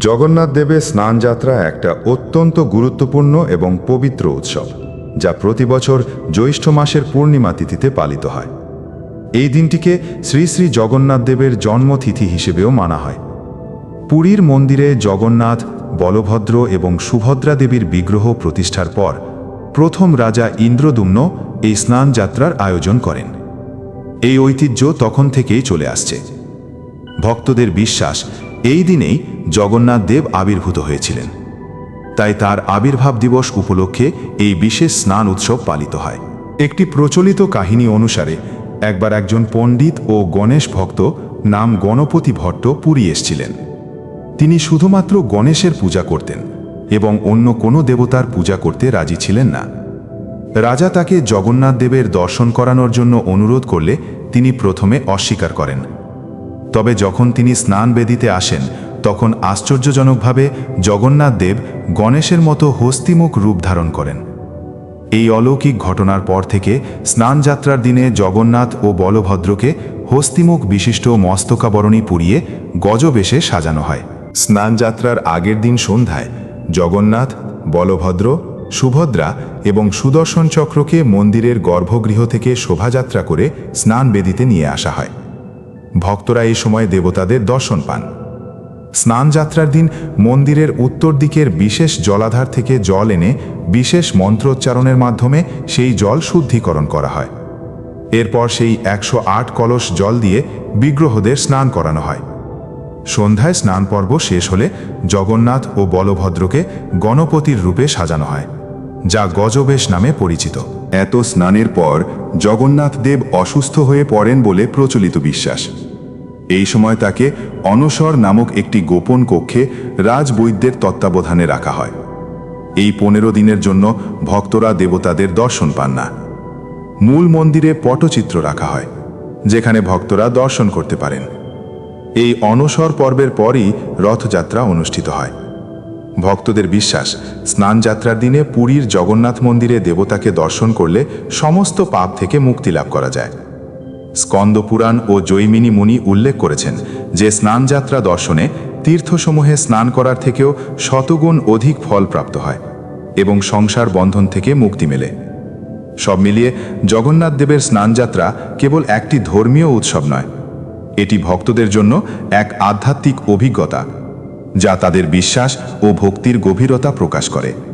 জগন্নাথ দেবের স্নানযাত্রা একটা অত্যন্ত গুরুত্বপূর্ণ এবং পবিত্র উৎসব, যা প্রতি বছর জ্যৈষ্ঠ মাসের পূর্ণিমা তিথিতে পালিত হয়। এই দিনটিকে শ্রী শ্রী জগন্নাথ দেবের জন্মতিথি হিসেবেও মানা হয়। পুরীর মন্দিরে জগন্নাথ, বলভদ্র এবং সুভদ্রা দেবীর বিগ্রহ প্রতিষ্ঠার পর প্রথম রাজা ইন্দ্রদুম্ন এই স্নানযাত্রার আয়োজন করেন। এই ঐতিহ্য তখন থেকেই চলে আসছে। ভক্তদের বিশ্বাস এই দিনেই জগন্নাথ দেব আবির্ভূত হয়েছিলেন। তাই তার আবির্ভাব দিবস উপলক্ষে এই বিশেষ স্নান উৎসব পালিত হয়। একটি প্রচলিত কাহিনী অনুসারে, একবার একজন পণ্ডিত ও গণেশ ভক্ত নাম গণপতি ভট্ট পুরী এসছিলেন। তিনি শুধুমাত্র গণেশের পূজা করতেন এবং অন্য কোনো দেবতার পূজা করতে রাজি ছিলেন না। রাজা তাকে জগন্নাথ দেবের দর্শন করানোর জন্য অনুরোধ করলে তিনি প্রথমে অস্বীকার করেন তবে যখন তিনি স্নান বেদিতে আসেন, তখন আশ্চর্যজনকভাবে জগন্নাথ দেব গণেশের মতো হস্তিমুখ রূপ ধারণ করেন। এই অলৌকিক ঘটনার পর থেকে স্নানযাত্রার দিনে জগন্নাথ ও বলভদ্রকে হস্তিমুখ বিশিষ্ট মস্তকাবরণী পুড়িয়ে গজবেশে সাজানো হয়। স্নানযাত্রার আগের দিন সন্ধ্যায় জগন্নাথ, বলভদ্র, সুভদ্রা এবং সুদর্শন চক্রকে মন্দিরের গর্ভগৃহ থেকে শোভাযাত্রা করে স্নান বেদিতে নিয়ে আসা হয়। ভক্তরা এই সময় দেবতাদের দর্শন পান। স্নানযাত্রার দিন মন্দিরের উত্তর দিকের বিশেষ জলাধার থেকে জল এনে বিশেষ মন্ত্রোচ্চারণের মাধ্যমে সেই জল শুদ্ধিকরণ করা হয়। এরপর সেই একশো আট কলস জল দিয়ে বিগ্রহদের স্নান করানো হয়। সন্ধ্যায় স্নান পর্ব শেষ হলে জগন্নাথ ও বলভদ্রকে গণপতির রূপে সাজানো হয়, যা গজবেশ নামে পরিচিত। এত স্নানের পর জগন্নাথ দেব অসুস্থ হয়ে পড়েন বলে প্রচলিত বিশ্বাস। এই সময় তাকে অনসর নামক একটি গোপন কক্ষে রাজবৈদ্যের তত্ত্বাবধানে রাখা হয়। এই পনেরো দিনের জন্য ভক্তরা দেবতাদের দর্শন পান না। মূল মন্দিরে পটচিত্র রাখা হয়, যেখানে ভক্তরা দর্শন করতে পারেন। এই অনসর পর্বের পরই রথযাত্রা অনুষ্ঠিত হয়। ভক্তদের বিশ্বাস স্নানযাত্রার দিনে পুরীর জগন্নাথ মন্দিরে দেবতাকে দর্শন করলে সমস্ত পাপ থেকে মুক্তি লাভ করা যায়। স্কন্দপুরাণ ও জৈমিনী মুনি উল্লেখ করেছেন যে স্নানযাত্রা দর্শনে তীর্থসমূহে স্নান করার থেকেও শতগুণ অধিক ফল প্রাপ্ত হয় এবং সংসার বন্ধন থেকে মুক্তি মেলে। সব মিলিয়ে জগন্নাথ দেবের স্নানযাত্রা কেবল একটি ধর্মীয় উৎসব নয়, এটি ভক্তদের জন্য এক আধ্যাত্মিক অভিজ্ঞতা। যা তাদের বিশ্বাস ও ভক্তির গভীরতা প্রকাশ করে।